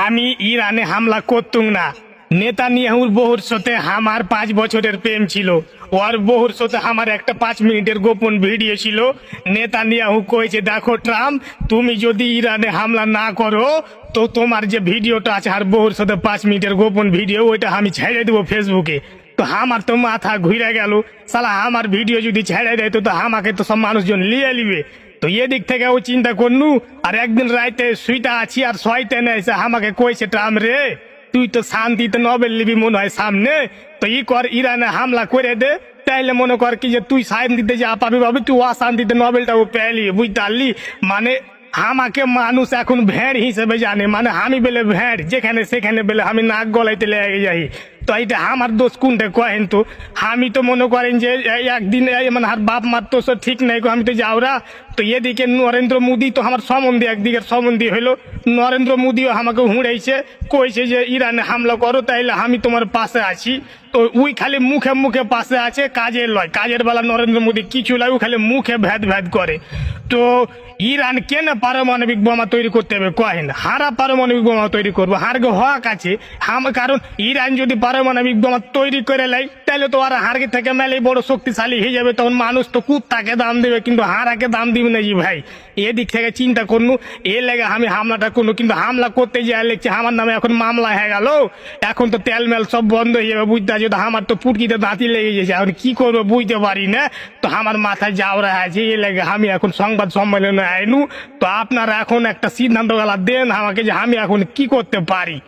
আমি ইরানে হামলা করতুম না। নেতানিয়াহুর বহুর সাথে আমার পাঁচ বছরের প্রেম ছিল। ওর বহুর সাথে আমার একটা পাঁচ মিনিটের গোপন ভিডিও ছিল। নেতা নেতানিয়াহু কয়েছে দেখো ট্রাম্প, তুমি যদি ইরানে হামলা না করো, তো তোমার যে ভিডিওটা আছে আর বহুর সাথে পাঁচ মিনিটের গোপন ভিডিও, ওইটা আমি ছেড়ে দেবো ফেসবুকে। তো আমার তো মাথা ঘুরে গেল। সালা আমার ভিডিও যদি ছেড়ে দেয়, তো তো আমাকে তো সব মানুষজন লিয়ে নিবে। তো এদিক থেকে ও চিন্তা করনু, আর একদিন রাইতে শুইটা আছি আর শয়তে নেই সে আমাকে কইছে, ট্রাম রে, তুই তো শান্তিতে নবেল নিবি মনে হয় সামনে, তো ই কর ইরানে হামলা করে দে, তাইলে মনে কর কি যে তুই শান্তিতে যা পাবি পাবি তুই অশান্তিতে নবেলটাও পেলি বুঝতে পারলি মানে আমাকে মানুষ এখন ভেড় হিসেবে জানে মানে আমি বেলে ভেড় যেখানে সেখানে বেলে আমি নাক গলাইতে লেগে যাই। তো এইটা আমার দোষ কোনটা কহেন তো? আমি তো মনে করেন যে একদিন মানে আর বাপ মার তো ঠিক নাই আমি তো যাওরা। তো এদিকে নরেন্দ্র মোদী তো আমার সম্বন্ধে একদিকে সম্বন্ধে হইল। নরেন্দ্র মোদীও আমাকে হুঁড়াইছে, কইছে যে, ইরানে হামলা করো, তাইলে আমি তোমার পাশে আছি। তো উই খালি মুখে মুখে পাশে আছে, কাজের লয়। কাজের বেলা নরেন্দ্র মোদী কিছু ও খালি মুখে ভেদ ভেদ করে। তো ইরান কেন পারমাণবিক বোমা তৈরি করতে হবে? কহেন। হারা পারমাণবিক বোমা তৈরি করব। হারগে হক আছে। কারণ ইরান যদি পারমাণবিক বোমা তৈরি করে লাই তাহলে তো আর হারগে থেকে মেলে বড় শক্তিশালী হয়ে যাবে, তখন মানুষ তো কুত্তাকে দাম দেবে, কিন্তু হারাকে দাম দিবে না জি ভাই। এদিক থেকে চিন্তা করনু এ লেগে আমি হামলাটা করনু, কিন্তু হামলা করতে যাওয়া লেগছে, আমার নামে এখন মামলা হয়ে গেল। এখন তো তেল মেল সব বন্ধ হয়ে যাবে, বুঝতে পারছি? তো আমার তো পুটকিতে দাঁতি লেগে গেছে, এখন কি করব বুঝতে পারি না। তো আমার মাথায় যাওয়া আছে এ লেগে আমি এখন সংবাদ সম্মেলনে আইনু। তো আপনারা এখন একটা সিদ্ধান্ত গেলা, দেন আমাকে যে আমি এখন কি করতে পারি।